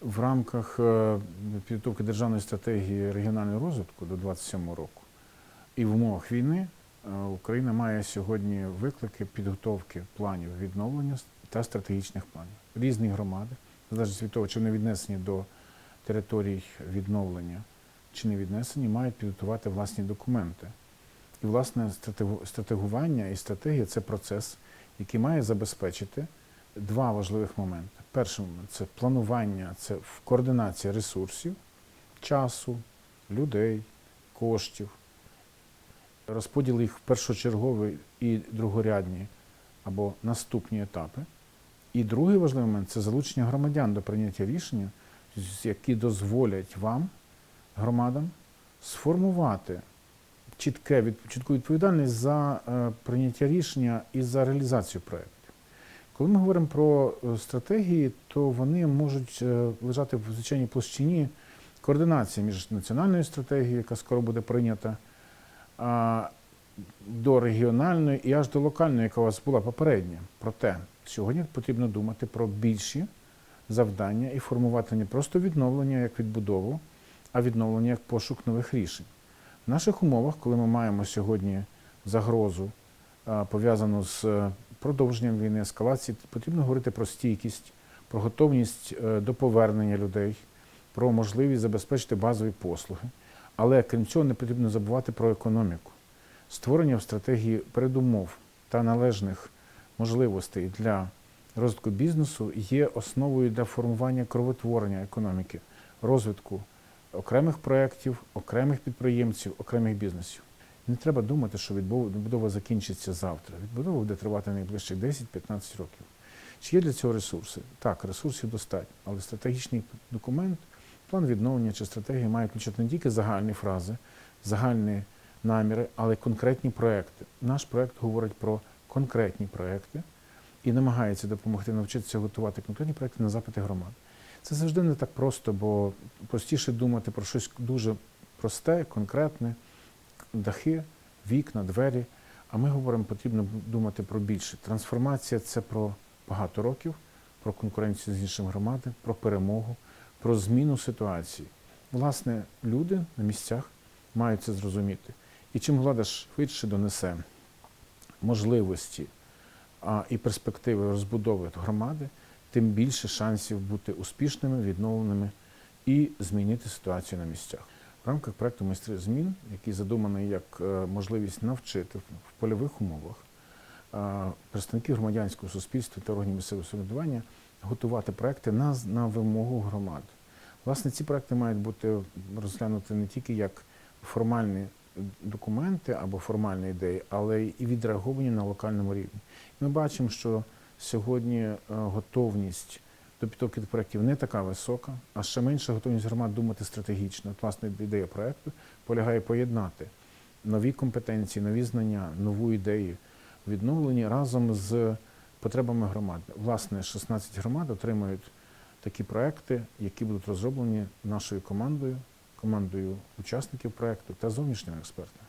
В рамках е, підготовки державної стратегії регіонального розвитку до 27 року і в умовах війни е, Україна має сьогодні виклики підготовки планів відновлення та стратегічних планів. Різні громади, залежно від того, чи вони віднесені до територій відновлення, чи не віднесені, мають підготувати власні документи. І, власне, стратегування і стратегія це процес, який має забезпечити два важливих моменти. Перший момент це планування, це координація ресурсів, часу, людей, коштів, розподіл їх в першочергові і другорядні або наступні етапи. І другий важливий момент це залучення громадян до прийняття рішення, які дозволять вам, громадам, сформувати чітке, чітку відповідальність за е, прийняття рішення і за реалізацію проєктів. Коли ми говоримо про е, стратегії, то вони можуть е, лежати в звичайній площині координації між національною стратегією, яка скоро буде прийнята, до регіональної і аж до локальної, яка у вас була попередня. Проте сьогодні потрібно думати про більші завдання і формувати не просто відновлення як відбудову, а відновлення як пошук нових рішень. В наших умовах, коли ми маємо сьогодні загрозу, пов'язану з е, продовженням війни, ескалації, потрібно говорити про стійкість, про готовність е, до повернення людей, про можливість забезпечити базові послуги. Але крім цього, не потрібно забувати про економіку. Створення в стратегії передумов та належних можливостей для розвитку бізнесу є основою для формування кровотворення економіки, розвитку окремих проєктів, окремих підприємців, окремих бізнесів. Не треба думати, що відбудова закінчиться завтра. Відбудова буде тривати найближчих 10-15 років. Чи є для цього ресурси? Так, ресурсів достатньо, але стратегічний документ, план відновлення чи стратегія має включати не тільки загальні фрази, загальні наміри, але й конкретні проекти. Наш проект говорить про конкретні проекти і намагається допомогти навчитися готувати конкретні проекти на запити громад. Це завжди не так просто, бо простіше думати про щось дуже просте, конкретне, дахи, вікна, двері. А ми говоримо, потрібно думати про більше. Трансформація це про багато років, про конкуренцію з іншими громадами, про перемогу, про зміну ситуації. Власне, люди на місцях мають це зрозуміти. І чим влада швидше донесе можливості а, і перспективи розбудови громади, тим більше шансів бути успішними, відновленими і змінити ситуацію на місцях. В рамках проекту майстри змін, який задуманий як е, можливість навчити в польових умовах представників громадянського суспільства та органів місцевого самоврядування готувати проекти на, на вимогу громад. Власне, ці проекти мають бути розглянуті не тільки як формальні документи або формальні ідеї, але і відреаговані на локальному рівні. Ми бачимо, що сьогодні е, готовність до підготовки до проєктів не така висока, а ще менша готовність громад думати стратегічно. От, власне, ідея проєкту полягає поєднати нові компетенції, нові знання, нову ідею відновлені разом з потребами громад. Власне, 16 громад отримають такі проекти, які будуть розроблені нашою командою, командою учасників проекту та зовнішніми експертами.